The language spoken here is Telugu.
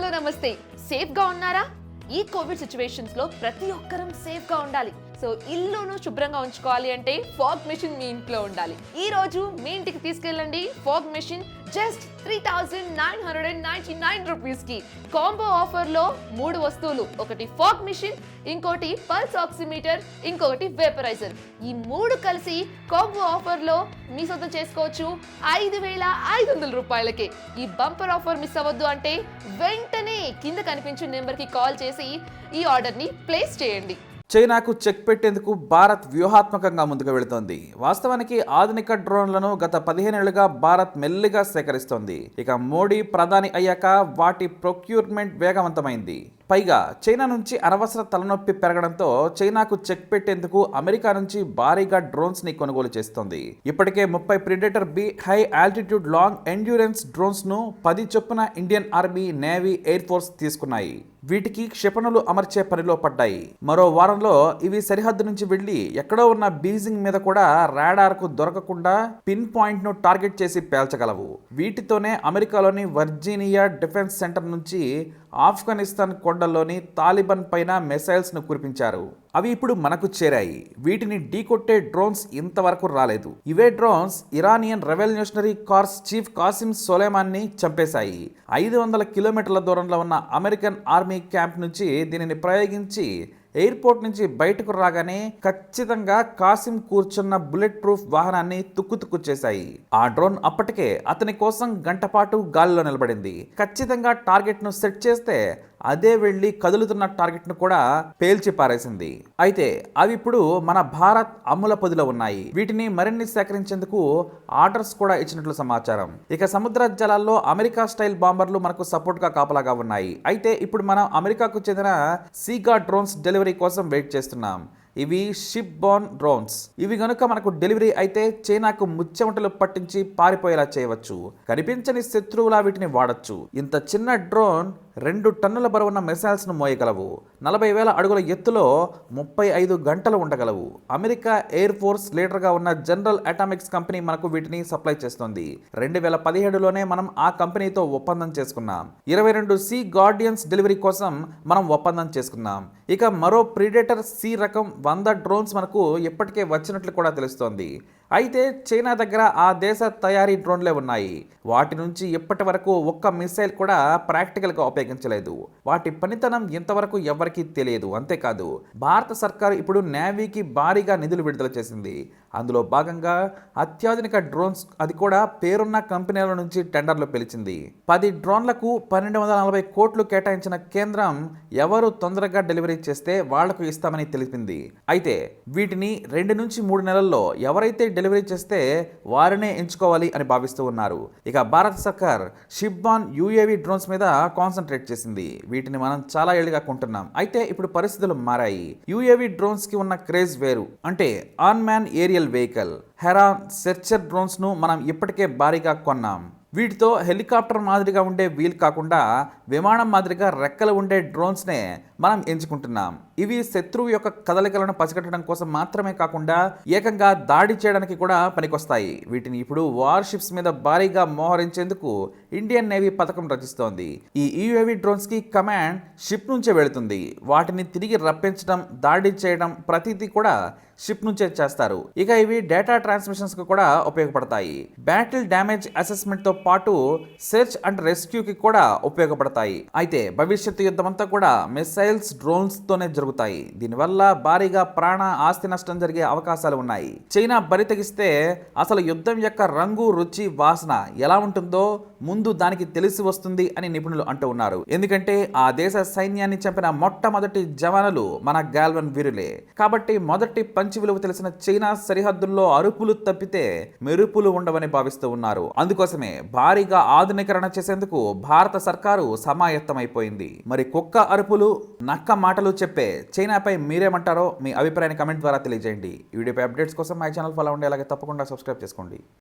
హలో నమస్తే. సేఫ్గా ఉన్నారా? ఈ కోవిడ్ సిచ్యువేషన్స్లో ప్రతి ఒక్కరం సేఫ్గా ఉండాలి. సో ఇల్లును శుభ్రంగా ఉంచుకోవాలి అంటే ఫాగ్ మెషిన్ మీ ఇంట్లో ఉండాలి. ఈ రోజు మీ ఇంటికి తీసుకెళ్ళండి. Fog machine just three thousand nine hundred and ninety nine రూపీస్కి కాంబో ఆఫర్లో మూడు వస్తువులు ఒకటి ఫాగ్ మెషిన్ ఇంకోటి పల్స్ ఆక్సిమీటర్ ఇంకొకటి వేపరైజర్. ఈ మూడు కలిసి కాంబో ఆఫర్లో మీ సొంతం చేసుకోవచ్చు ఐదు వేల ఐదు వందల రూపాయలకే. ఈ బంపర్ ఆఫర్ మిస్ అవ్వద్దు అంటే వెంటనే కింద కనిపించిన నెంబర్కి కాల్ చేసి ఈ ఆర్డర్ని ప్లేస్ చేయండి. చైనాకు చెక్ పెట్టేందుకు భారత్ వ్యూహాత్మకంగా ముందుకు వెళుతోంది. వాస్తవానికి ఆధునిక డ్రోన్లను గత పదిహేనేళ్ళుగా భారత్ మెల్లిగా సేకరిస్తోంది. ఇక మోడీ ప్రధాని అయ్యాక వాటి ప్రొక్యూర్మెంట్ వేగవంతమైంది. పైగా చైనా నుంచి అనవసర తలనొప్పి పెరగడంతో చైనాకు చెక్ పెట్టేందుకు అమెరికా నుంచి భారీగా డ్రోన్స్ని కొనుగోలు చేస్తోంది. ఇప్పటికే ముప్పై predator B high altitude long endurance డ్రోన్స్ను పది చొప్పున Indian army navy air force తీసుకున్నాయి. వీటికి క్షిపణులు అమర్చే పనిలో పడ్డాయి. మరో వారంలో ఇవి సరిహద్దు నుంచి వెళ్ళి ఎక్కడో ఉన్న బీజింగ్ మీద కూడా రాడార్కు దొరకకుండా పిన్ పాయింట్ను టార్గెట్ చేసి పేల్చగలవు. వీటితోనే అమెరికాలోని వర్జీనియా డిఫెన్స్ సెంటర్ నుంచి ఆఫ్ఘనిస్తాన్ కొండ కొండల్లోని తాలిబాన్ పైన మిసైల్స్ను కురిపించారు. అవి ఇప్పుడు మనకు చేరాయి. వీటిని ఢీకొట్టే డ్రోన్స్ ఇంతవరకు రాలేదు. ఇవే drones Iranian revolutionary guards chief Qasem సొలేమాన్ని చంపేశాయి. ఐదు వందల కిలోమీటర్ల దూరంలో ఉన్న అమెరికన్ ఆర్మీ క్యాంప్ నుంచి దీనిని ప్రయోగించి ఎయిర్పోర్ట్ నుంచి బయటకు రాగానే ఖచ్చితంగా కాసిం కూర్చున్న బుల్లెట్ ప్రూఫ్ వాహనాన్ని తుక్కు తుక్కు చేశాయి. ఆ డ్రోన్ అప్పటికే అతని కోసం గంటపాటు గాలిలో నిలబడింది. ఖచ్చితంగా టార్గెట్ను సెట్ చేస్తే అదే వెళ్ళి కదులుతున్న టార్గెట్ను కూడా పేల్చి పారేసింది. అయితే అవి ఇప్పుడు మన భారత్ అమ్ముల పొదిలో ఉన్నాయి. వీటిని మరిన్ని సేకరించేందుకు ఆర్డర్స్ కూడా ఇచ్చినట్లు సమాచారం. ఇక సముద్ర జలాల్లో అమెరికా స్టైల్ బాంబర్లు మనకు సపోర్ట్గా కాపలాగా ఉన్నాయి. అయితే ఇప్పుడు మనం అమెరికాకు చెందిన సీగా డ్రోన్స్ డెలివరీ డెలివరీ కోసం వెయిట్ చేస్తున్నాం. ఇవి షిప్ బోర్న్ డ్రోన్స్ ఇవి గనుక మనకు డెలివరీ అయితే చైనాకు ముచ్చెమటలు పట్టించి పారిపోయేలా చేయవచ్చు. కనిపించని శత్రువులా వీటిని వాడచ్చు. ఇంత చిన్న డ్రోన్ రెండు టన్నుల బరువున్న మిసైల్స్ను మోయగలవు. నలభై వేల అడుగుల ఎత్తులో ముప్పై ఐదు గంటలు ఉండగలవు. అమెరికా ఎయిర్ ఫోర్స్ లీడర్గా ఉన్న జనరల్ అటామిక్స్ కంపెనీ మనకు వీటిని సప్లై చేస్తుంది. రెండు వేల పదిహేడులోనే మనం ఆ కంపెనీతో ఒప్పందం చేసుకున్నాం. ఇరవై రెండు సి గార్డియన్స్ డెలివరీ కోసం మనం ఒప్పందం చేసుకున్నాం. ఇక మరో ప్రిడేటర్ సి రకం వంద డ్రోన్స్ మనకు ఇప్పటికే వచ్చినట్లు కూడా తెలుస్తోంది. అయితే చైనా దగ్గర ఆ దేశ తయారీ డ్రోన్లే ఉన్నాయి. వాటి నుంచి ఇప్పటి వరకు ఒక్క మిసైల్ కూడా ప్రాక్టికల్గా ఉపయోగించలేదు. వాటి పనితనం ఇంతవరకు ఎవరికీ తెలియదు. అంతేకాదు భారత సర్కార్ ఇప్పుడు నేవీకి భారీగా నిధులు విడుదల చేసింది. అందులో భాగంగా అత్యాధునిక డ్రోన్స్ అది కూడా పేరున్న కంపెనీల నుంచి టెండర్లు పిలిచింది. పది డ్రోన్లకు పన్నెండు వందల నలభై కోట్లు కేటాయించిన కేంద్రం ఎవరు తొందరగా డెలివరీ చేస్తే వాళ్ళకు ఇస్తామని తెలిపింది. అయితే వీటిని రెండు నుంచి మూడు నెలల్లో ఎవరైతే డెలివరీ చేస్తే వారినే ఎంచుకోవాలి అని భావిస్తూ ఉన్నారు. ఇక భారత సర్కార్ షిబ్బాన్ యూఏవి డ్రోన్స్ మీద కాన్సన్ట్రేట్ చేసింది. వీటిని మనం చాలా ఏళ్ళుగా కొంటున్నాం. అయితే ఇప్పుడు పరిస్థితులు మారాయి. యూఏవి డ్రోన్స్కి ఉన్న క్రేజ్ వేరు. అంటే unmanned aerial vehicle Heron Searcher డ్రోన్స్ను మనం ఇప్పటికే భారీగా కొన్నాం. వీటితో హెలికాప్టర్ మాదిరిగా ఉండే వీల్ కాకుండా విమానం మాదిరిగా రెక్కలు ఉండే డ్రోన్స్నే మనం ఎంచుకుంటున్నాం. ఇవి శత్రువు యొక్క కదలికలను పసిగట్టడం కోసం మాత్రమే కాకుండా ఏకంగా దాడి చేయడానికి కూడా పనికొస్తాయి. వీటిని ఇప్పుడు వార్షిప్స్ మీద భారీగా మోహరించేందుకు ఇండియన్ నేవీ పథకం రచిస్తోంది. ఈ యూఏవి డ్రోన్స్కి కమాండ్ షిప్ నుంచే వెళుతుంది. వాటిని తిరిగి రప్పించడం దాడి చేయడం ప్రతిదీ కూడా షిప్ నుంచే చేస్తారు. ఇక ఇవి డేటా ట్రాన్స్మిషన్స్కి కూడా ఉపయోగపడతాయి. బ్యాటిల్ డ్యామేజ్ అసెస్మెంట్తో పాటు సెర్చ్ అండ్ రెస్క్యూకి కూడా ఉపయోగపడతాయి. అయితే భవిష్యత్తు యుద్ధం అంతా కూడా మిసైల్స్ డ్రోన్స్ తోనే జరుగుతాయి. దీనివల్ల భారీగా ప్రాణ ఆస్తి నష్టం జరిగే అవకాశాలు ఉన్నాయి. చైనా బరితెగిస్తే అసలు యుద్ధం యొక్క రంగు రుచి వాసన ఎలా ఉంటుందో ముందు దానికి తెలిసి వస్తుంది అని నిపుణులు అంటూ ఉన్నారు. ఎందుకంటే ఆ దేశ సైన్యాన్ని చంపిన మొట్టమొదటి జవానులు మన గాల్వన్ వీరులే. కాబట్టి మొదటి పంచి విలువ తెలిసిన చైనా సరిహద్దుల్లో అరుపులు తప్పితే మెరుపులు ఉండవని భావిస్తూ ఉన్నారు. అందుకోసమే భారీగా ఆధునీకరణ చేసేందుకు భారత సర్కారు సమాయత్తమైపోయింది. మరి కుక్క అరుపులు నక్క మాటలు చెప్పే చైనాపై మీరేమంటారో మీ అభిప్రాయాన్ని కమెంట్ ద్వారా తెలియజేయండి. ఈ వీడియోపై అప్డేట్స్ కోసం మై ఛానల్ ఫాలో ఉండే అలాగే తప్పకుండా సబ్స్క్రైబ్ చేసుకోండి.